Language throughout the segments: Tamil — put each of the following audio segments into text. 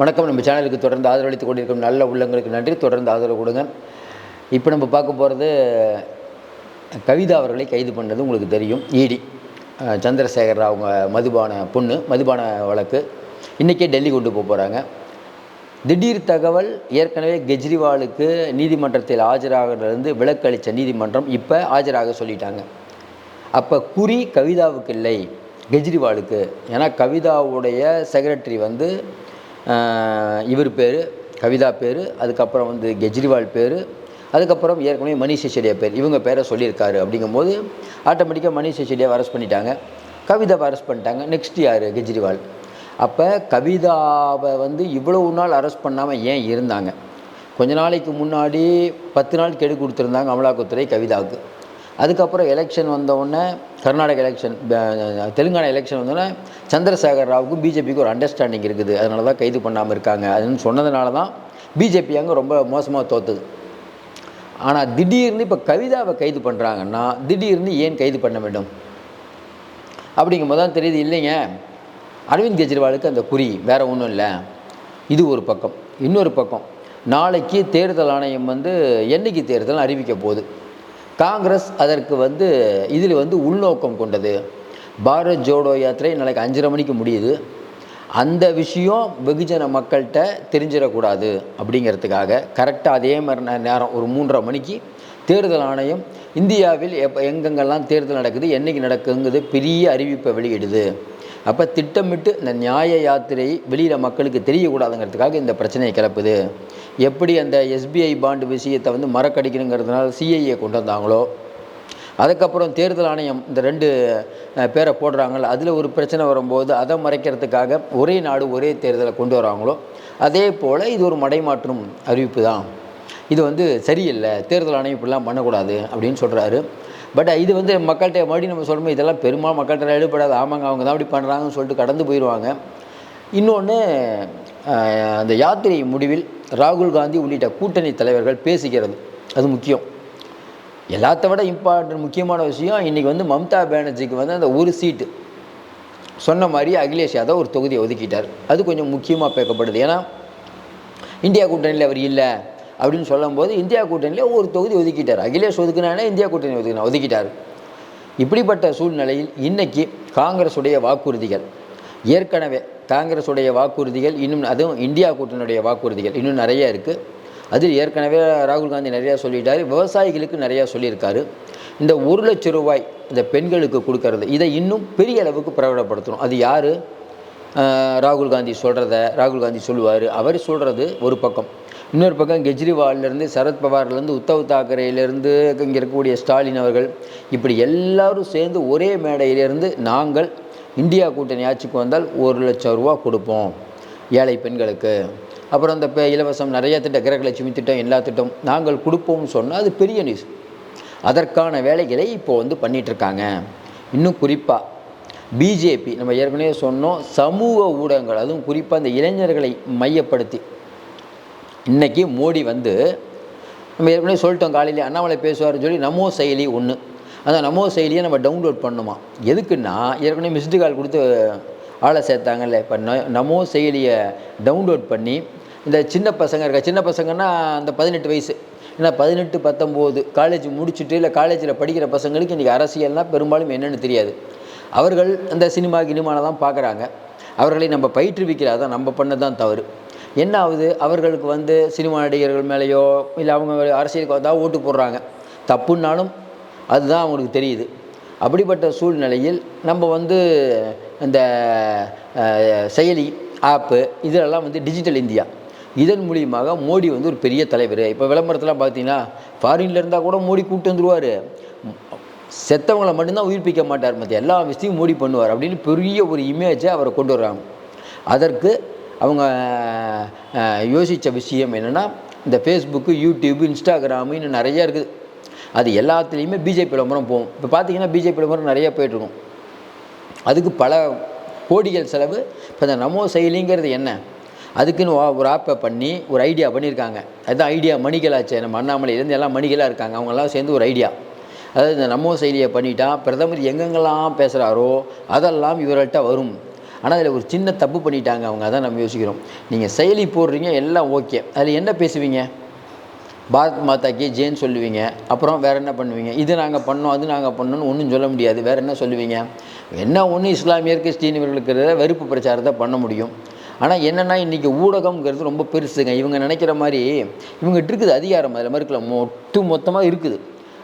வணக்கம். நம்ம சேனலுக்கு தொடர்ந்து ஆதரவளித்து கொண்டிருக்கும் நல்ல உள்ளங்களுக்கு நன்றி. தொடர்ந்து ஆதரவு கொடுங்க. இப்போ நம்ம பார்க்க போகிறது கவிதா அவர்களை கைது பண்ணது உங்களுக்கு தெரியும். இடி சந்திரசேகர் அவங்க மதுபான பொண்ணு மதுபான வழக்கு. இன்றைக்கே டெல்லி கொண்டு போக போகிறாங்க திடீர் தகவல் ஏற்கனவே கெஜ்ரிவாலுக்கு நீதிமன்றத்தில் ஆஜராகிறதுலேருந்து விலக்கு அளித்த நீதிமன்றம் இப்போ ஆஜராக சொல்லிட்டாங்க. அப்போ குறி கவிதாவுக்கு இல்லை கெஜ்ரிவாலுக்கு. ஏன்னா கவிதாவுடைய செக்ரட்டரி வந்து இவர் பேர் கவிதா பேர் அதுக்கப்புறம் வந்து கெஜ்ரிவால் பேர் அதுக்கப்புறம் ஏற்கனவே மணிஷ் சிசோடியா பேர். இவங்க பேரை சொல்லியிருக்காரு அப்படிங்கும்போது ஆட்டோமேட்டிக்காக மணிஷ் சிசோடியாவை அரெஸ்ட் பண்ணிட்டாங்க. கவிதாவை அரெஸ்ட் பண்ணிட்டாங்க. நெக்ஸ்ட் யார்? கெஜ்ரிவால். அப்போ கவிதாவை வந்து இவ்வளவு நாள் அரெஸ்ட் பண்ணாமல் ஏன் இருந்தாங்க? கொஞ்ச நாளைக்கு முன்னாடி பத்து நாள் கெடு கொடுத்துருந்தாங்க அமலாக்கத்துறை கவிதாவுக்கு. அதுக்கப்புறம் எலெக்ஷன் வந்தவுடனே கர்நாடக எலெக்ஷன் தெலுங்கானா எலெக்ஷன் வந்தோன்னே சந்திரசேகர் ராவுக்கும் பிஜேபிக்கு ஒரு அண்டர்ஸ்டாண்டிங் இருக்குது. அதனால தான் கைது பண்ணாமல் இருக்காங்க. அதுன்னு சொன்னதுனால தான் பிஜேபி அங்கே ரொம்ப மோசமாக தோத்துது. ஆனால் திடீர்னு இப்போ கவிதாவை கைது பண்ணுறாங்கன்னா திடீர்னு ஏன் கைது பண்ண வேண்டும்? அப்படிங்கும்போது தான் தெரியுது இல்லைங்க. அரவிந்த் கெஜ்ரிவாலுக்கு அந்த குறி வேறு ஒன்றும் இல்லை. இது ஒரு பக்கம். இன்னொரு பக்கம். நாளைக்கு தேர்தல் ஆணையம் வந்து என்னைக்கு தேர்தல் அறிவிக்க போகுது. காங்கிரஸ் அதற்கு வந்து இதில் வந்து உள்நோக்கம் கொண்டது. பாரத் ஜோடோ யாத்திரை நாளைக்கு அஞ்சரை மணிக்கு முடியுது. அந்த விஷயம் வெகுஜன மக்கள்கிட்ட தெரிஞ்சிடக்கூடாது அப்படிங்கிறதுக்காக கரெக்டாக அதே மாதிரி நேரம் ஒரு மூன்றரை மணிக்கு தேர்தல் ஆணையம் இந்தியாவில் எப்போ எங்கெங்கெல்லாம் தேர்தல் நடக்குது என்னைக்கு நடக்குங்கிறது பெரிய அறிவிப்பை வெளியிடுது. அப்போ திட்டமிட்டு இந்த நியாய யாத்திரை வெளியில் மக்களுக்கு தெரியக்கூடாதுங்கிறதுக்காக இந்த பிரச்சனையை கிளப்புது. எப்படி அந்த எஸ்பிஐ பாண்டு விஷயத்தை வந்து மறக்கடிக்கணுங்கிறதுனால சிஐஏ கொண்டு வந்தாங்களோ அதுக்கப்புறம் தேர்தல் ஆணையம் இந்த ரெண்டு பேரை போடுறாங்கல்ல அதில் ஒரு பிரச்சனை வரும்போது அதை மறைக்கிறதுக்காக ஒரே நாடு ஒரே தேர்தலை கொண்டு வராங்களோ அதே போல் இது ஒரு மடைமாற்றும் அறிவிப்பு தான். இது வந்து சரியில்லை தேர்தல் ஆணையம் இப்படிலாம் பண்ணக்கூடாது அப்படின்னு சொல்கிறாரு பட் uh, இது வந்து மக்கள்கிட்ட மறுபடியும் நம்ம சொல்லணும் இதெல்லாம் பெரும்பாலும் மக்கள்கிட்ட எடுபடாது ஆமாங்க அவங்க தான் அப்படி பண்ணுறாங்கன்னு சொல்லிட்டு கடந்து போயிடுவாங்க இன்னொன்று அந்த யாத்திரை முடிவில் ராகுல் காந்தி உள்ளிட்ட கூட்டணி தலைவர்கள் பேசிக்கிறது அது முக்கியம். எல்லாத்த விட இம்பார்ட்டன்ட் முக்கியமான விஷயம் இன்றைக்கி வந்து மம்தா பானர்ஜிக்கு வந்து அந்த ஒரு சீட்டு. சொன்ன மாதிரி அகிலேஷ் யாதவ் ஒரு தொகுதியை ஒதுக்கிட்டார். அது கொஞ்சம் முக்கியமாக பேக்கப்படுது ஏன்னா இந்தியா கூட்டணியில் அவர் இல்லை. அப்படின்னு சொல்லும்போது இந்தியா கூட்டணியில் ஒரு தொகுதி ஒதுக்கிட்டார். அகிலேஷ் ஒதுக்குனானே இந்தியா கூட்டணி ஒதுக்கினா ஒதுக்கிட்டார். இப்படிப்பட்ட சூழ்நிலையில் இன்றைக்கி காங்கிரஸுடைய வாக்குறுதிகள். ஏற்கனவே காங்கிரஸுடைய வாக்குறுதிகள் இன்னும் அதுவும் இந்தியா கூட்டணியுடைய வாக்குறுதிகள் இன்னும் நிறைய இருக்குது அதில் ஏற்கனவே ராகுல் காந்தி நிறையா சொல்லிட்டார். விவசாயிகளுக்கு நிறையா சொல்லியிருக்காரு. இந்த ஒரு லட்சம் ரூபாய் இந்த பெண்களுக்கு கொடுக்கறது இதை இன்னும் பெரிய அளவுக்கு பிரகடப்படுத்தணும் அது யார்? ராகுல் காந்தி சொல்கிறத ராகுல் காந்தி சொல்லுவார். அவர் சொல்கிறது ஒரு பக்கம். இன்னொரு பக்கம் கெஜ்ரிவால்லேருந்து சரத்பவார்லேருந்து உத்தவ் தாக்கரேலேருந்து இங்கே இருக்கக்கூடிய ஸ்டாலின் அவர்கள். இப்படி எல்லாரும் சேர்ந்து ஒரே மேடையிலிருந்து நாங்கள் இந்தியா கூட்டணி ஆட்சிக்கு வந்தால் ஒரு லட்சம் ரூபா கொடுப்போம் ஏழை பெண்களுக்கு. அப்புறம் இந்த இலவசம் நிறைய திட்டம் கிரகலட்சுமி திட்டம் எல்லா திட்டம் நாங்கள் கொடுப்போம்னு சொன்னால் அது பெரிய நியூஸ். அதற்கான வேலைகளை இப்போ வந்து பண்ணிகிட்ருக்காங்க இருக்காங்க. இன்னும் குறிப்பாக பிஜேபி நம்ம ஏற்கனவே சொன்னோம் சமூக ஊடகங்கள் அதுவும் குறிப்பாக இந்த இளைஞர்களை மையப்படுத்தி இன்றைக்கி மோடி வந்து நம்ம ஏற்கனவே சொல்லிட்டோம் காலையில் அண்ணாமலை பேசுவார்னு சொல்லி நமோ செயலி ஒன்று அந்த நமோ செயலியை நம்ம டவுன்லோட் பண்ணணுமா எதுக்குன்னா ஏற்கனவே மிஸ்டு கால் கொடுத்து ஆளை சேர்த்தாங்கல்ல இப்போ நமோ செயலியை டவுன்லோட் பண்ணி இந்த சின்ன பசங்க இருக்க சின்ன பசங்கன்னா அந்த பதினெட்டு வயசு. ஏன்னா பதினெட்டு பத்தொம்போது காலேஜ் முடிச்சுட்டு இல்லை காலேஜில் படிக்கிற பசங்களுக்கு இன்றைக்கி அரசியல்னால் பெரும்பாலும் என்னென்னு தெரியாது. அவர்கள் அந்த சினிமா கினிமாவில் தான் பார்க்குறாங்க. அவர்களை நம்ம பயிற்றுவிக்கிறாதான் நம்ம பண்ண தான் தவறு. என்ன ஆகுது அவர்களுக்கு வந்து சினிமா நடிகர்கள் மேலேயோ இல்லை அவங்க அரசியலுக்கு வந்தால் ஓட்டு போடுறாங்க. தப்புன்னாலும் அதுதான் அவங்களுக்கு தெரியுது. அப்படிப்பட்ட சூழ்நிலையில் நம்ம வந்து இந்த செயலி ஆப்பு இதெல்லாம் வந்து டிஜிட்டல் இந்தியா இதன் மூலியமாக மோடி வந்து ஒரு பெரிய தலைவர். இப்போ விளம்பரத்தெலாம் பார்த்தீங்கன்னா ஃபாரின்ல இருந்தால் கூட மோடி கூப்பிட்டு வந்துருவார். செத்தவங்களை மட்டும்தான் உயிர்ப்பிக்க மாட்டார் மற்ற எல்லா விஷயத்தையும் மோடி பண்ணுவார் அப்படின்னு பெரிய ஒரு இமேஜை அவரை கொண்டு வர்றாங்க. அதற்கு அவங்க யோசித்த விஷயம் என்னென்னா இந்த ஃபேஸ்புக்கு யூடியூப் இன்ஸ்டாகிராமு இன்னும் நிறையா இருக்குது. அது எல்லாத்துலேயுமே பிஜேபி விளம்பரம் போகும். இப்போ பார்த்தீங்கன்னா பிஜேபி விளம்பரம் நிறைய போயிட்டுருக்கும் அதுக்கு பல கோடிகள் செலவு. இப்போ இந்த நமோ செயலிங்கிறது என்ன? அதுக்குன்னு ஒரு ஆப்பை பண்ணி ஒரு ஐடியா பண்ணியிருக்காங்க. அதுதான் ஐடியா மணிகளாச்சு. நம்ம அண்ணாமலையிலேருந்து எல்லாம் மணிகளாக இருக்காங்க. அவங்கெல்லாம் சேர்ந்து ஒரு ஐடியா அதாவது இந்த நமோ செயலியை பண்ணிட்டா பிரதமர் எங்கெங்கெல்லாம் பேசுகிறாரோ அதெல்லாம் இவர்கள்ட்ட வரும். ஆனால் அதில் ஒரு சின்ன தப்பு பண்ணிட்டாங்க. அவங்க அதான் நம்ம யோசிக்கிறோம். நீங்கள் செயலி போடுறீங்க எல்லாம் ஓகே. அதில் என்ன பேசுவீங்க? பாரத் மாதா கி ஜெயின் சொல்லுவீங்க. அப்புறம் வேறு என்ன பண்ணுவீங்க? இது நாங்கள் பண்ணோம் அது நாங்கள் பண்ணோம்னு ஒன்றும் சொல்ல முடியாது. வேறு என்ன சொல்லுவீங்க? என்ன ஒன்று இஸ்லாமியர் கிறிஸ்தீனியர்களுக்கு வெறுப்பு பிரச்சாரத்தை பண்ண முடியும். ஆனால் என்னென்னா இன்றைக்கி ஊடகம்ங்கிறது ரொம்ப பெருசுங்க. இவங்க நினைக்கிற மாதிரி இவங்ககிட்ட இருக்குது அதிகாரம். அதில் மறுக்கல இருக்கலாம் ஒட்டு மொத்தமாக இருக்குது.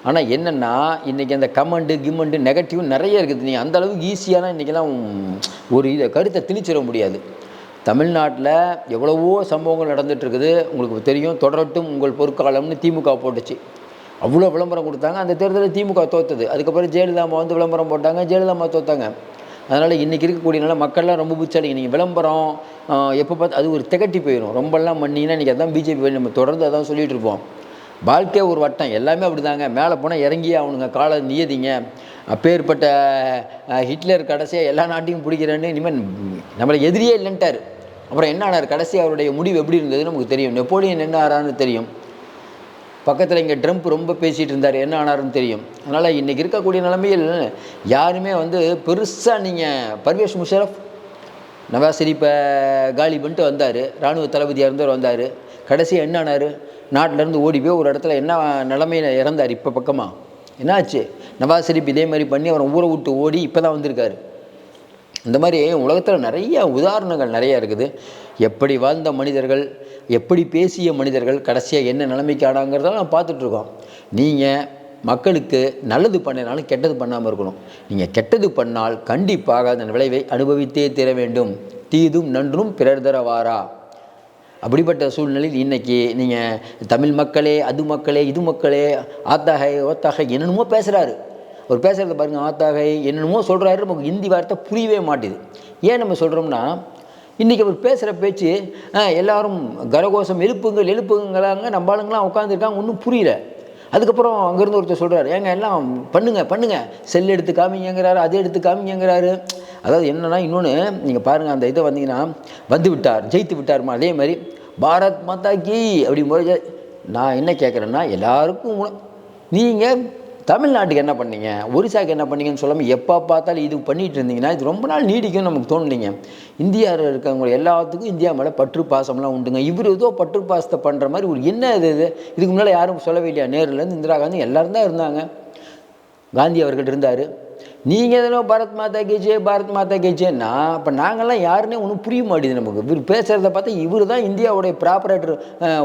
ஆனால் என்னென்னா இன்றைக்கி அந்த கமெண்ட்டு கிமெண்ட்டு நெகட்டிவ் நிறைய இருக்குது. நீங்கள் அந்த அளவுக்கு ஈஸியான இன்றைக்கெல்லாம் ஒரு இதை கருத்தை திணிச்சிட முடியாது. தமிழ்நாட்டில் எவ்வளவோ சம்பவங்கள் நடந்துகிட்ருக்குது உங்களுக்கு தெரியும் தொடரட்டும் உங்கள் பொற்காலம்னு திமுக போட்டுச்சு. அவ்வளோ விளம்பரம் கொடுத்தாங்க. அந்த தேர்தலில் திமுக தோத்தது. அதுக்கப்புறம் ஜெயலலிதா அம்மா வந்து விளம்பரம் போட்டாங்க ஜெயலலிதா அம்மா தோத்தாங்க. அதனால் இன்றைக்கி இருக்கக்கூடிய நல்ல மக்கள்லாம் ரொம்ப புச்சாடிங்க நீங்கள் விளம்பரம் எப்போ பார்த்து அது ஒரு திகட்டி போயிடும் ரொம்பலாம் பண்ணிங்கன்னா இன்றைக்கி அதான் பிஜேபி நம்ம தொடர்ந்து அதான் சொல்லிகிட்டு இருப்போம். வாழ்க்கை ஒரு வட்டம். எல்லாமே அப்படி தாங்க மேலே போனால் இறங்கி அவனுங்க காலை நியதிங்க. அப்பேற்பட்ட ஹிட்லர் கடைசியாக எல்லா நாட்டையும் பிடிக்கிறேன்னு இனிமேல் நம்மளை எதிரியே இல்லைன்ட்டார். அப்புறம் என்ன ஆனார்? கடைசி அவருடைய முடிவு எப்படி இருந்தது நமக்கு தெரியும். நெப்போலியன் என்ன ஆறான்னு தெரியும். பக்கத்தில் இங்கே ட்ரம்ப் ரொம்ப பேசிகிட்டு இருந்தார். என்ன ஆனாருன்னு தெரியும். அதனால் இன்றைக்கி இருக்கக்கூடிய நிலைமையில் யாருமே வந்து பெருசாக நீங்கள் பர்வேஷ் முஷரஃப் நவாஸ் ஷெரீப்பை காலி பண்ணிட்டு வந்தார். இராணுவ தளபதியாக இருந்தவர் வந்தார். கடைசியாக என்ன ஆனார்? நாட்டிலேருந்து ஓடி போய் ஒரு இடத்துல என்ன நிலமையில் இறந்தார் இப்போ பக்கமாக என்னாச்சு? நவாஸ் ஷெரீப் இதே மாதிரி பண்ணி அவரை ஊரை விட்டு ஓடி இப்போ தான் வந்திருக்காரு. இந்த மாதிரி உலகத்தில் நிறைய உதாரணங்கள் நிறைய இருக்குது. எப்படி வாழ்ந்த மனிதர்கள் எப்படி பேசிய மனிதர்கள் கடைசியாக என்ன நிலைமைக்கு ஆனாங்கிறத நான் பார்த்துட்ருக்கோம் நீங்கள் மக்களுக்கு நல்லது பண்ணினாலும் கெட்டது பண்ணாமல் இருக்கணும். நீங்கள் கெட்டது பண்ணால் கண்டிப்பாக அதன் விளைவை அனுபவித்தே தீர வேண்டும். தீதும் நன்றும் பிறர் தரவாரா? அப்படிப்பட்ட சூழ்நிலையில் இன்றைக்கி நீங்கள் தமிழ் மக்களே அது மக்களே இது மக்களே ஆத்தாகை ஓத்தாகை என்னென்னமோ பேசுகிறாரு அவர் பேசுகிறத பாருங்கள் ஆத்தாகை என்னென்னமோ சொல்கிறாரு நமக்கு ஹிந்தி வார்த்தை புரியவே மாட்டேது. ஏன் நம்ம சொல்கிறோம்னா இன்றைக்கி அவர் பேசுகிற பேச்சு எல்லோரும் எல்லாரும் கரகோஷம் எழுப்புங்கள் எழுப்புங்களாங்க நம்ம ஆளுங்களாம் உட்காந்துருக்காங்க ஒன்றும் புரியல. அதுக்கப்புறம் அங்கேருந்து ஒருத்தர் சொல்கிறார் ஏங்க எல்லாம் பண்ணுங்கள் பண்ணுங்கள் செல் எடுத்து காமிங்கிறாரு அதை எடுத்து காமிங்கிறாரு அதாவது என்னன்னா இன்னொன்று நீங்கள் பாருங்கள் அந்த இதை வந்தீங்கன்னா வந்து விட்டார் ஜெயித்து விட்டார்மா? அதே மாதிரி பாரத் மாதா கி அப்படி முறை நான் என்ன கேட்குறேன்னா எல்லாருக்கும் நீங்கள் தமிழ்நாட்டுக்கு என்ன பண்ணீங்க? ஒரிசாக்கு என்ன பண்ணீங்கன்னு சொல்லாமல் எப்போ பார்த்தாலும் இது பண்ணிகிட்டு இருந்தீங்கன்னா இது ரொம்ப நாள் நீடிக்கும்னு நமக்கு தோணுனீங்க. இந்தியாவில் இருக்கவங்க எல்லாத்துக்கும் இந்தியா மேலே பற்று பாசம்லாம் உண்டுங்க. இவர் ஏதோ பற்று பாசத்தை பண்ணுற மாதிரி ஒரு என்ன இது இது? இதுக்கு முன்னால் யாரும் சொல்லவே இல்லையா? நேருலேருந்து இந்திரா காந்தி எல்லோரும் தான் இருந்தாங்க. காந்தி அவர்கள் இருந்தார். நீங்கள் எதனோ பாரத் மாதா கேஜே பாரத் மாதா கேஜேன்னா அப்போ நாங்கள்லாம் யாருன்னே ஒன்றும் புரிய மாட்டேது நமக்கு. இவர் பேசுகிறத பார்த்தா இவர் தான் இந்தியாவுடைய ப்ராப்பரேட்டர்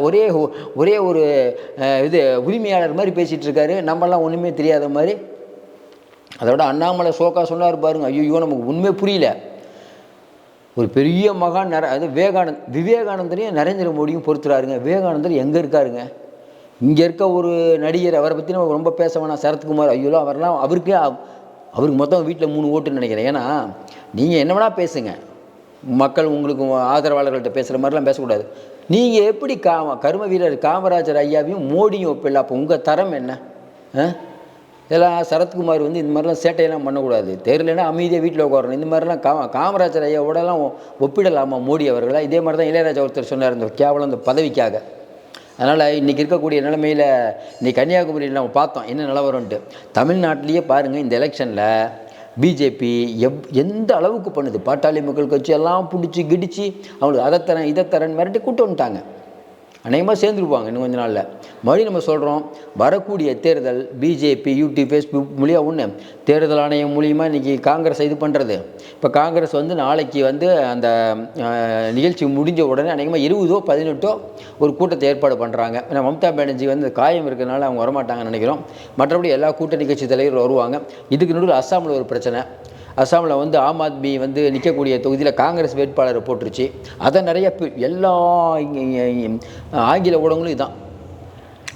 ஒரே ஒரே ஒரு இது உரிமையாளர் மாதிரி பேசிகிட்டு இருக்காரு. நம்மளாம் ஒன்றுமே தெரியாத மாதிரி. அதோட அண்ணாமலை சோக்கா சொன்னார் பாருங்க. ஐயோ நமக்கு உண்மை புரியல. ஒரு பெரிய மகான் நர அது விவேகானந்த் விவேகானந்தரையும் நரேந்திர மோடியும் பொறுத்துறாருங்க. விவேகானந்தர் எங்கே இருக்காருங்க? இங்கே இருக்க ஒரு நடிகர் அவரை பற்றி நம்ம ரொம்ப பேச வேணாம். சரத்குமார் ஐயோ அவரெல்லாம் அவருக்கே அவருக்கு மொத்தம் வீட்டில் மூணு ஓட்டுன்னு நினைக்கிறேன். ஏன்னா நீங்கள் என்ன வேணால் பேசுங்க. மக்கள் உங்களுக்கு ஆதரவாளர்கள்ட்ட பேசுகிற மாதிரிலாம் பேசக்கூடாது. நீங்கள் எப்படி காம கர்ம வீரர் காமராஜர் ஐயாவையும் மோடியும் ஒப்பிடல அப்போ உங்கள் தரம் என்ன? ஆ? இதெல்லாம் சரத்குமார் வந்து இந்த மாதிரிலாம் சேட்டையெல்லாம் பண்ணக்கூடாது. தெரியலன்னா அமைதியாக வீட்டில் உட்காரணும். இந்த மாதிரிலாம் கா காமராஜர் ஐயாவோடலாம் ஒப்பிடலாமா மோடி அவர்களாக இதே மாதிரி தான் இளையராஜா ஒருத்தர் சொன்னார் இந்த கேவலம் இந்த பதவிக்காக. அதனால் இன்றைக்கி இருக்கக்கூடிய நிலைமையில் இன்றைக்கி கன்னியாகுமரியில் நம்ம பார்த்தோம். என்ன நிலவரம்ன்ட்டு தமிழ்நாட்டிலேயே பாருங்கள் இந்த எலெக்ஷனில் பிஜேபி எவ் எந்த அளவுக்கு பண்ணுது? பாட்டாளி மக்கள் கட்சி எல்லாம் பிடிச்சி கிடிச்சு அவங்களுக்கு அதை தரேன் இதை தரேன் மிரட்டி கூட்டு வந்துட்டாங்க. அநேகமாக சேர்ந்துருப்பாங்க இன்னும் கொஞ்ச நாளில். மறுபடியும் நம்ம சொல்கிறோம் வரக்கூடிய தேர்தல் பிஜேபி யூடியூப் ஃபேஸ்புக் மூலியம் ஒன்று தேர்தல் ஆணையம் மூலியமாக இன்றைக்கி காங்கிரஸ் இது பண்ணுறது இப்போ காங்கிரஸ் வந்து நாளைக்கு வந்து அந்த நிகழ்ச்சி முடிஞ்ச உடனே அநேகமாக இருபதோ பதினெட்டோ ஒரு கூட்டத்தை ஏற்பாடு பண்ணுறாங்க ஏன்னா மம்தா பானர்ஜி வந்து காயம் இருக்கிறனால அவங்க வரமாட்டாங்கன்னு நினைக்கிறோம். மற்றபடி எல்லா கூட்டணி கட்சி தலைவர்கள் வருவாங்க. இதுக்கு நடுவில் அஸ்ஸாமில் ஒரு பிரச்சனை. அஸ்ஸாமில் வந்து ஆம் ஆத்மி வந்து நிற்கக்கூடிய தொகுதியில் காங்கிரஸ் வேட்பாளரை போட்டுருச்சு. அதை நிறைய எல்லா ஆங்கில ஊடகங்களும் இதுதான்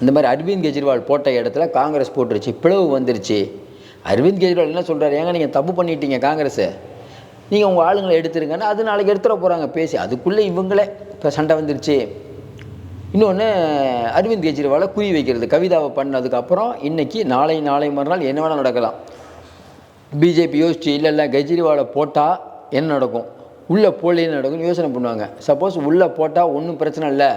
இந்த மாதிரி அரவிந்த் கெஜ்ரிவால் போட்ட இடத்துல காங்கிரஸ் போட்டுருச்சு பிளவு வந்துருச்சு. அரவிந்த் கெஜ்ரிவால் என்ன சொல்கிறார் ஏங்க நீங்கள் தப்பு பண்ணிட்டீங்க காங்கிரஸை. நீங்கள் உங்கள் ஆளுங்களை எடுத்துருங்கன்னா அது நாளைக்கு எடுத்துட போகிறாங்க பேசி. அதுக்குள்ளே இவங்களே இப்போ சண்டை வந்துருச்சு. இன்னொன்று அரவிந்த் கெஜ்ரிவாலை குறி வைக்கிறது கவிதாவை பண்ணதுக்கப்புறம் இன்னைக்கு நாளை நாளை மறுநாள் என்ன வேணால் நடக்கலாம். பிஜேபி யோசிச்சு இல்லை இல்லை கெஜ்ரிவாலை போட்டால் என்ன நடக்கும்? உள்ளே போடலைன்னு நடக்கும்னு யோசனை பண்ணுவாங்க. சப்போஸ் உள்ளே போட்டால் ஒன்றும் பிரச்சனை இல்லை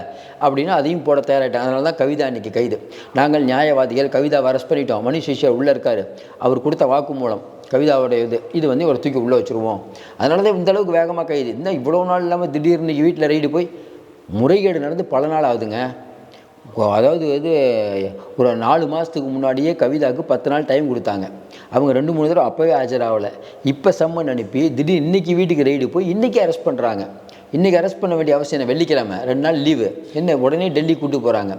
அப்படின்னா அதையும் போட தயாராகிட்டாங்க அதனால தான் கவிதா அன்றைக்கி கைது. நாங்கள் நியாயவாதிகள். கவிதாவை அரெஸ்ட் பண்ணிட்டோம். மணிஷ் சிஷியர் உள்ளே இருக்கார். அவர் கொடுத்த வாக்குமூலம் கவிதாவோட இது இது வந்து ஒரு தூக்கி உள்ளே வச்சுருவோம். அதனால தான் இந்த அளவுக்கு வேகமாக கைது. இன்னும் இவ்வளோ நாள் இல்லாமல் திடீர்னு வீட்டில் ரைடு போய் முறைகேடு நடந்து பல நாள் ஆகுதுங்க. அதாவது இது ஒரு நாலு மாதத்துக்கு முன்னாடியே கவிதாவுக்கு பத்து நாள் டைம் கொடுத்தாங்க. அவங்க ரெண்டு மூணு தடவை அப்போவே ஆஜராகலை. இப்போ சம்மன் அனுப்பி திடீர் இன்றைக்கி வீட்டுக்கு ரைடு போய் இன்றைக்கி அரெஸ்ட் பண்ணுறாங்க இன்றைக்கி அரெஸ்ட் பண்ண வேண்டிய அவசியம் என்ன? வெள்ளிக்கிழமை. ரெண்டு நாள் லீவு என்ன? உடனே டெல்லி கூட்டு போகிறாங்க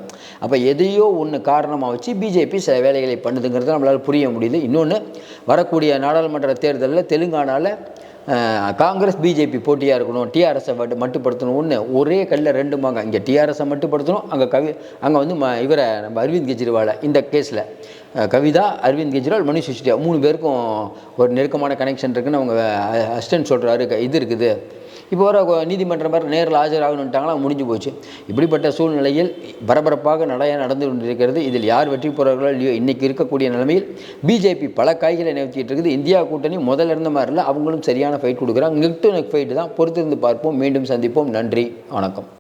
அப்போ எதையோ ஒன்று காரணமாக வச்சு பிஜேபி சில வேலைகளை பண்ணுதுங்கிறது நம்மளால் புரிய முடியுது. இன்னொன்று வரக்கூடிய நாடாளுமன்ற தேர்தலில் தெலுங்கானாவில் காங்கிரஸ் பிஜேபி போட்டியாக இருக்கணும் டிஆர்எஸை மட்டுப்படுத்தணும் ஒன்று ஒரே கல்லில் ரெண்டு மாங்க. இங்கே டிஆர்எஸை மட்டுப்படுத்தணும் அங்கே கவி அங்கே வந்து ம இவரை நம்ம அரவிந்த் கெஜ்ரிவாலை இந்த கேஸில் கவிதா அரவிந்த் கெஜ்ரிவால் மனுஷ் சிசோடியா மூணு பேருக்கும் ஒரு நெருக்கமான கனெக்ஷன் இருக்குன்னு அவங்க அசிஸ்டன்ட் சொல்கிறாரு இது இருக்குது. இப்போ வர நீதிமன்றம் பேர் நேரில் ஆஜராகணுன்ட்டாங்களா முடிஞ்சு போச்சு. இப்படிப்பட்ட சூழ்நிலையில் பரபரப்பாக நடைய நடந்து கொண்டிருக்கிறது. இதில் யார் வெற்றி பெறுவார்களோ இல்லையோ இன்றைக்கி இருக்கக்கூடிய நிலைமையில் பிஜேபி பல காய்களை நிறுத்திட்டு இருக்குது. இந்தியா கூட்டணி முதல்ல இருந்த மாதிரி இல்லை அவங்களும் சரியான ஃபைட் கொடுக்குறாங்க. நெக்டு நெக் ஃபைட்டு தான் பொறுத்திருந்து பார்ப்போம். மீண்டும் சந்திப்போம். நன்றி. வணக்கம்.